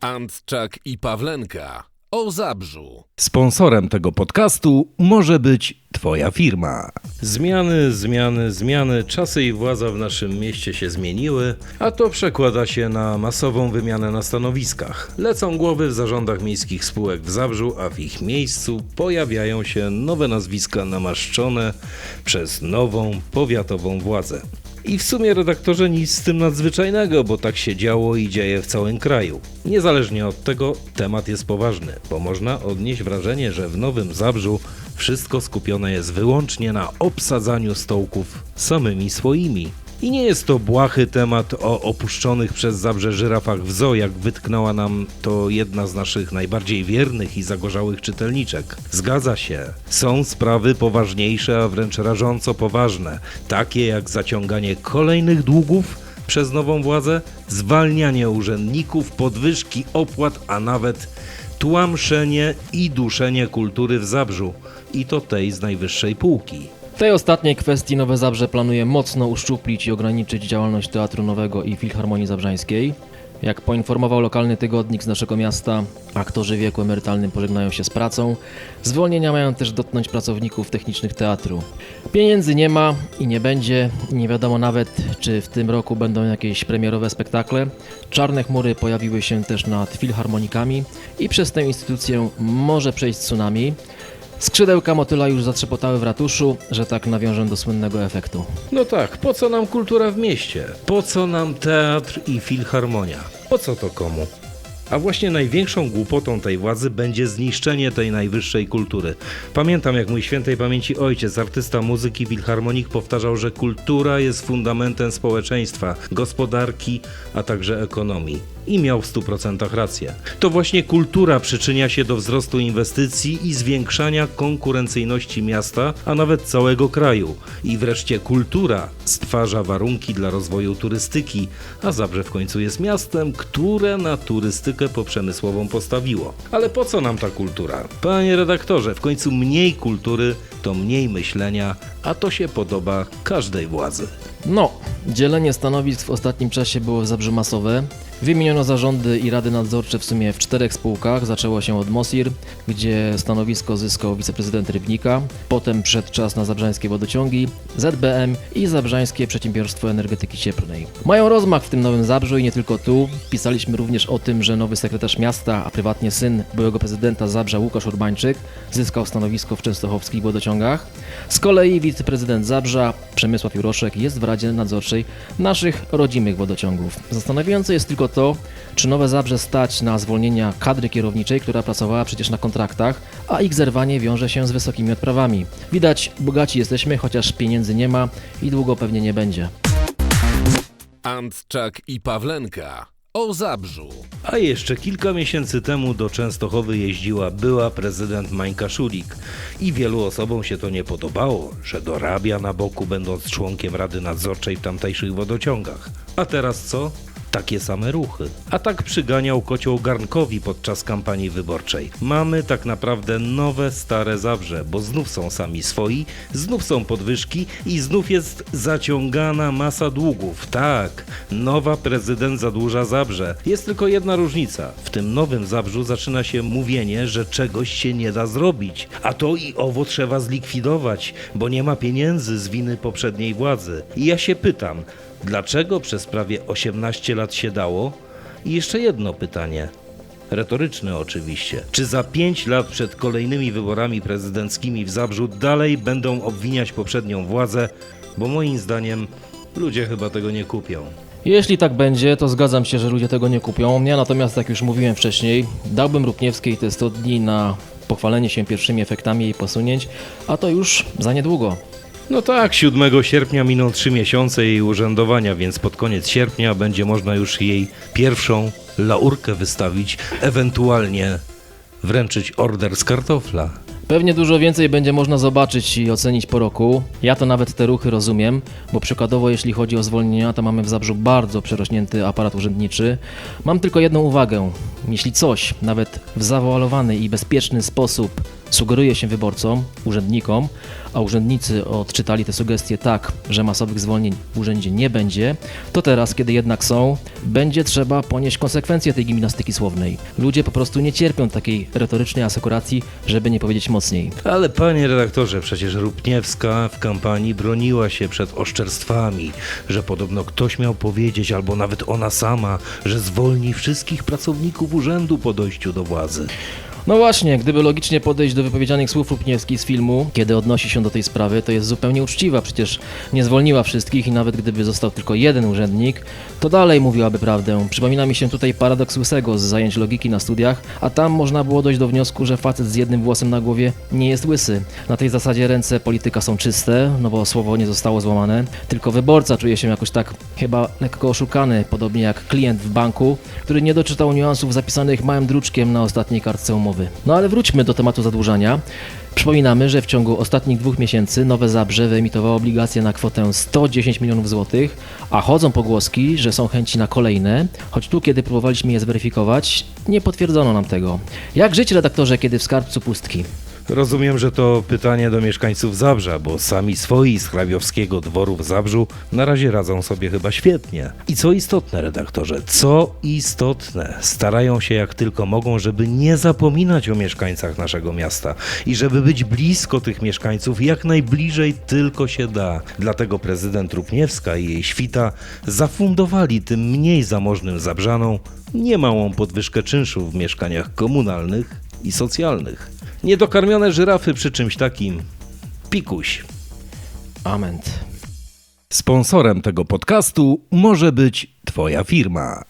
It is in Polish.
Antczak i Pawlenka o Zabrzu. Sponsorem tego podcastu może być Twoja firma. Zmiany, zmiany, zmiany. Czasy i władza w naszym mieście się zmieniły, a to przekłada się na masową wymianę na stanowiskach. Lecą głowy w zarządach miejskich spółek w Zabrzu, a w ich miejscu pojawiają się nowe nazwiska namaszczone przez nową powiatową władzę. I w sumie redaktorze nic z tym nadzwyczajnego, bo tak się działo i dzieje w całym kraju. Niezależnie od tego, temat jest poważny, bo można odnieść wrażenie, że w Nowym Zabrzu wszystko skupione jest wyłącznie na obsadzaniu stołków samymi swoimi. I nie jest to błahy temat o opuszczonych przez Zabrze żyrafach w zoo, jak wytknęła nam to jedna z naszych najbardziej wiernych i zagorzałych czytelniczek. Zgadza się, są sprawy poważniejsze, a wręcz rażąco poważne, takie jak zaciąganie kolejnych długów przez nową władzę, zwalnianie urzędników, podwyżki opłat, a nawet tłamszenie i duszenie kultury w Zabrzu i to tej z najwyższej półki. W tej ostatniej kwestii Nowe Zabrze planuje mocno uszczuplić i ograniczyć działalność Teatru Nowego i Filharmonii Zabrzańskiej. Jak poinformował lokalny tygodnik z naszego miasta, aktorzy w wieku emerytalnym pożegnają się z pracą. Zwolnienia mają też dotknąć pracowników technicznych teatru. Pieniędzy nie ma i nie będzie. Nie wiadomo nawet, czy w tym roku będą jakieś premierowe spektakle. Czarne chmury pojawiły się też nad filharmonikami i przez tę instytucję może przejść tsunami. Skrzydełka motyla już zatrzepotały w ratuszu, że tak nawiążę do słynnego efektu. No tak, po co nam kultura w mieście? Po co nam teatr i filharmonia? Po co to komu? A właśnie największą głupotą tej władzy będzie zniszczenie tej najwyższej kultury. Pamiętam, jak mój świętej pamięci ojciec, artysta muzyki, filharmonik, powtarzał, że kultura jest fundamentem społeczeństwa, gospodarki, a także ekonomii. I miał w 100% rację. To właśnie kultura przyczynia się do wzrostu inwestycji i zwiększania konkurencyjności miasta, a nawet całego kraju. I wreszcie kultura stwarza warunki dla rozwoju turystyki, a Zabrze w końcu jest miastem, które na turystykę poprzemysłową postawiło. Ale po co nam ta kultura? Panie redaktorze, w końcu mniej kultury to mniej myślenia, a to się podoba każdej władzy. No, dzielenie stanowisk w ostatnim czasie było w Zabrzu masowe. Wymieniono zarządy i rady nadzorcze w sumie w czterech spółkach. Zaczęło się od Mosir, gdzie stanowisko zyskał wiceprezydent Rybnika. Potem przed czas na Zabrzańskie Wodociągi, ZBM i Zabrzańskie Przedsiębiorstwo Energetyki Cieplnej. Mają rozmach w tym Nowym Zabrzu i nie tylko tu. Pisaliśmy również o tym, że nowy sekretarz miasta, a prywatnie syn byłego prezydenta Zabrza Łukasz Urbańczyk, zyskał stanowisko w częstochowskich wodociągach. Z kolei wiceprezydent Zabrza, Przemysław Juroszek, jest w Radzie Nadzorczej naszych rodzimych wodociągów. Zastanawiające jest tylko to, czy Nowe Zabrze stać na zwolnienia kadry kierowniczej, która pracowała przecież na kontraktach, a ich zerwanie wiąże się z wysokimi odprawami. Widać, bogaci jesteśmy, chociaż pieniędzy nie ma i długo pewnie nie będzie. Antczak i Pawlenka o Zabrzu. A jeszcze kilka miesięcy temu do Częstochowy jeździła była prezydent Mańka Szulik i wielu osobom się to nie podobało, że dorabia na boku będąc członkiem Rady Nadzorczej w tamtejszych wodociągach. A teraz co? Takie same ruchy. A tak przyganiał kocioł Garnkowi podczas kampanii wyborczej. Mamy tak naprawdę nowe, stare Zabrze, bo znów są sami swoi, znów są podwyżki i znów jest zaciągana masa długów. Tak, nowa prezydent zadłuża Zabrze. Jest tylko jedna różnica. W tym nowym Zabrzu zaczyna się mówienie, że czegoś się nie da zrobić, a to i owo trzeba zlikwidować, bo nie ma pieniędzy z winy poprzedniej władzy. I ja się pytam, dlaczego przez prawie 18 lat się dało? I jeszcze jedno pytanie. Retoryczne oczywiście. Czy za 5 lat przed kolejnymi wyborami prezydenckimi w Zabrzu dalej będą obwiniać poprzednią władzę? Bo moim zdaniem ludzie chyba tego nie kupią. Jeśli tak będzie, to zgadzam się, że ludzie tego nie kupią. Ja natomiast, jak już mówiłem wcześniej, dałbym Rupniewskiej te 100 dni na pochwalenie się pierwszymi efektami jej posunięć, a to już za niedługo. No tak, 7 sierpnia miną 3 miesiące jej urzędowania, więc pod koniec sierpnia będzie można już jej pierwszą laurkę wystawić, ewentualnie wręczyć order z kartofla. Pewnie dużo więcej będzie można zobaczyć i ocenić po roku. Ja to nawet te ruchy rozumiem, bo przykładowo jeśli chodzi o zwolnienia, to mamy w Zabrzu bardzo przerośnięty aparat urzędniczy. Mam tylko jedną uwagę. Jeśli coś, nawet w zawoalowany i bezpieczny sposób sugeruje się wyborcom, urzędnikom, a urzędnicy odczytali te sugestie tak, że masowych zwolnień w urzędzie nie będzie, to teraz, kiedy jednak są, będzie trzeba ponieść konsekwencje tej gimnastyki słownej. Ludzie po prostu nie cierpią takiej retorycznej asekuracji, żeby nie powiedzieć mocniej. Ale panie redaktorze, przecież Rupniewska w kampanii broniła się przed oszczerstwami, że podobno ktoś miał powiedzieć, albo nawet ona sama, że zwolni wszystkich pracowników urzędu po dojściu do władzy. No właśnie, gdyby logicznie podejść do wypowiedzianych słów Rupniewskiej z filmu, kiedy odnosi się do tej sprawy, to jest zupełnie uczciwa, przecież nie zwolniła wszystkich i nawet gdyby został tylko jeden urzędnik, to dalej mówiłaby prawdę. Przypomina mi się tutaj paradoks Łysego z zajęć logiki na studiach, a tam można było dojść do wniosku, że facet z jednym włosem na głowie nie jest łysy. Na tej zasadzie ręce polityka są czyste, no bo słowo nie zostało złamane, tylko wyborca czuje się jakoś tak chyba lekko oszukany, podobnie jak klient w banku, który nie doczytał niuansów zapisanych małym druczkiem na ostatniej kartce umowy. No ale wróćmy do tematu zadłużania. Przypominamy, że w ciągu ostatnich dwóch miesięcy Nowe Zabrze wyemitowało obligacje na kwotę 110 milionów złotych, a chodzą pogłoski, że są chęci na kolejne, choć tu, kiedy próbowaliśmy je zweryfikować, nie potwierdzono nam tego. Jak żyć, redaktorze, kiedy w skarbcu pustki? Rozumiem, że to pytanie do mieszkańców Zabrza, bo sami swoi z hrabiowskiego dworu w Zabrzu na razie radzą sobie chyba świetnie. I co istotne, redaktorze, co istotne, starają się jak tylko mogą, żeby nie zapominać o mieszkańcach naszego miasta i żeby być blisko tych mieszkańców jak najbliżej tylko się da. Dlatego prezydent Rupniewska i jej świta zafundowali tym mniej zamożnym Zabrzanom niemałą podwyżkę czynszów w mieszkaniach komunalnych i socjalnych. Niedokarmione żyrafy przy czymś takim. Pikuś. Ament. Sponsorem tego podcastu może być Twoja firma.